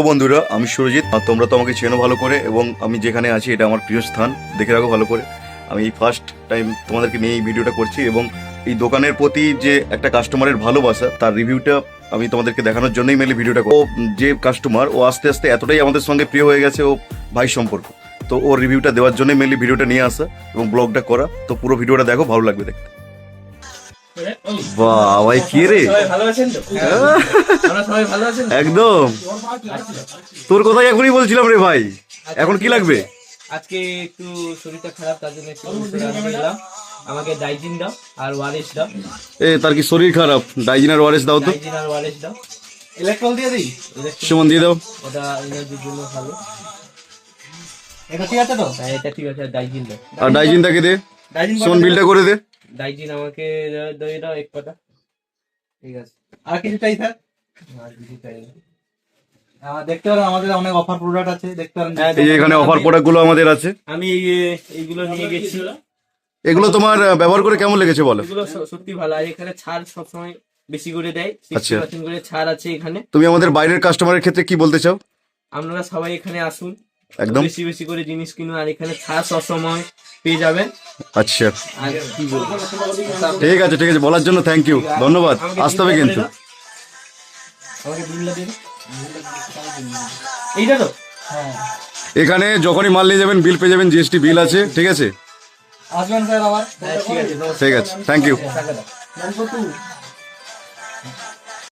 তো বন্ধুরা, আমি সুরজিৎ তোমরা তো আমাকে চেনো ভালো করে, এবং আমি যেখানে আছি, এটা আমার প্রিয় স্থান। দেখে রাখো ভালো করে। আমি এই ফার্স্ট টাইম তোমাদেরকে নিয়ে এই ভিডিওটা করছি, এবং এই দোকানের প্রতি যে একটা কাস্টমারের ভালোবাসা, তার রিভিউটা আমি তোমাদেরকে দেখানোর জন্যই মেনলি ভিডিওটা ও যে কাস্টমার ও আস্তে আস্তে এতটাই আমাদের সঙ্গে প্রিয় হয়ে গেছে, ও ভাই সম্পর্ক। তো ওর রিভিউটা দেওয়ার জন্যই মেনলি ভিডিওটা নিয়ে আসা, এবং ব্লগটা করা। তো পুরো ভিডিওটা দেখো, ভালো লাগবে দেখতে। ভাই কি রে? তো? একদম। তোর কথাই এখনই বলছিলাম রে ভাই। এখন কি লাগবে? আজকে একটু শরীরটা খারাপ তার জন্য একটু আমাকে ডাইজিন দাও আর ওয়ারেস দাও। এ তার কি শরীর খারাপ? ডাইজিনার ওয়ারেস দাও তো। ডাইজিন আর ওয়ারেস দাও। ইলেকট্রল দিয়ে দিই? সুমন দিয়ে দাও। ওটা এনার্জির জন্য ভালো। এটা ঠিক আছে তো? হ্যাঁ এটা ঠিক আছে আর ডাইজিন দাও। আর ডাইজিনটাকে দে। সুমন বিলটা করে দে। ডাইজিন আমাকে দই দাও এক পাতা। ঠিক আছে। আর কিছু চাই স্যার? আর কিছু চাই দেখতে পারেন আমাদের অনেক অফার প্রোডাক্ট আছে দেখতে পারেন। হ্যাঁ, এই এখানে অফার প্রোডাক্টগুলো আমাদের আছে। আমি এই- এইগুলো নিয়ে গেছি। এগুলো? তোমার ব্যবহার করে কেমন লেগেছে বলো? এগুলো সত্যি ভালো। আর এখানে ছাড় সবসময় বেশি করে দেয়। সিক্সটি আচ্ছা। পার্সেন্ট করে ছাড় আছে এখানে। তুমি আমাদের বাইরের কাস্টমারের ক্ষেত্রে কি বলতে চাও? আপনারা সবাই এখানে আসুন। একদম। বেশি বেশি করে জিনিস কিনুন। আর এখানে ছাড় সবসময় পেয়ে যাবেন। আচ্ছা। ঠিক আছে ঠিক আছে বলার জন্য থ্যাংক ইউ ধন্যবাদ আসতে হবে কিন্তু। এখানে যখনই মাল নিয়ে যাবেন বিল পেয়ে যাবেন জিএসটি বিল আছে ঠিক আছে? ঠিক আছে ঠিক আছে থ্যাংক ইউ